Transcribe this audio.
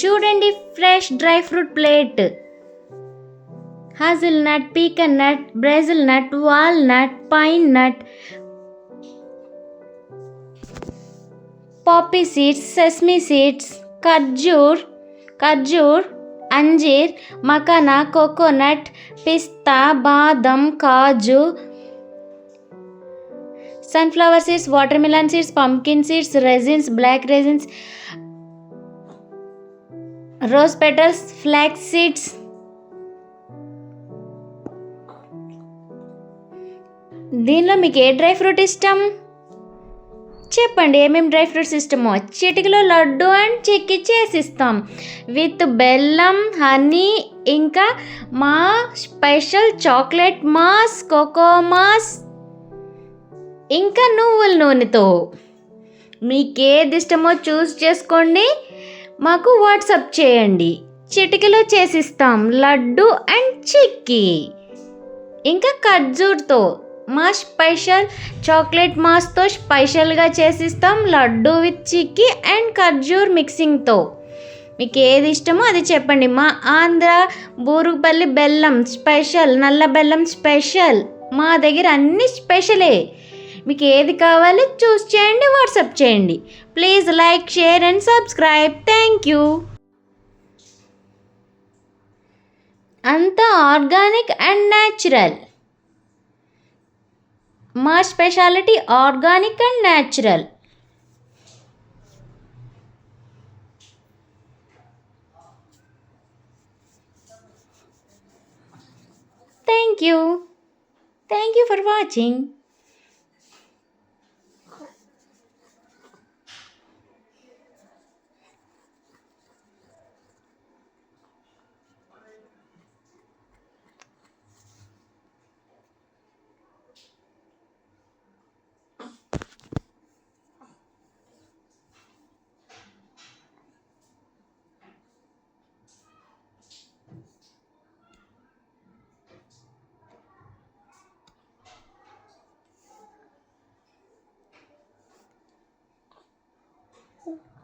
చూడండి fresh dry fruit plate. Hazelnut pecan nut Brazil nut walnut pine nut poppy seeds sesame seeds ఖర్జూర్ ఖర్జూర్ అంజీర్ makhana coconut పిస్తా బాదం కాజు sunflower seeds watermelon seeds pumpkin seeds raisins black raisins rose petals flax seeds దీనిలో మీకు ఏ dry fruit ఇష్టం? చెప్పండి ఏమేమి dry fruits ఇష్టమో. చిటికలో laddu and chikki చేసిస్తాం. With బెల్లం హనీ ఇంకా మా special chocolate mass cocoa mass ఇంకా నువ్వుల నూనెతో. మీకు ఏది ఇష్టమో చూస్ చేసుకోండి. మాకు వాట్సాప్ చేయండి. చిటికలో చేసిస్తాం లడ్డు అండ్ చిక్కీ. ఇంకా ఖర్జూర్తో మా స్పెషల్ చాక్లెట్ మాస్తో స్పెషల్గా చేసిస్తాం లడ్డు విత్ చిక్కీ అండ్ ఖర్జూర్ మిక్సింగ్తో. మీకు ఏది ఇష్టమో అది చెప్పండి. మా ఆంధ్ర బూరుగుపల్లి బెల్లం స్పెషల్ నల్ల బెల్లం స్పెషల్. మా దగ్గర అన్ని స్పెషలే. మీకు ఏది కావాలి చూస్ చేయండి వాట్సాప్ చేయండి. Please like share and subscribe. Thank you. అంతా ఆర్గానిక్ అండ్ న్యాచురల్. మా speciality organic and natural. Thank you. Thank you for watching. pouco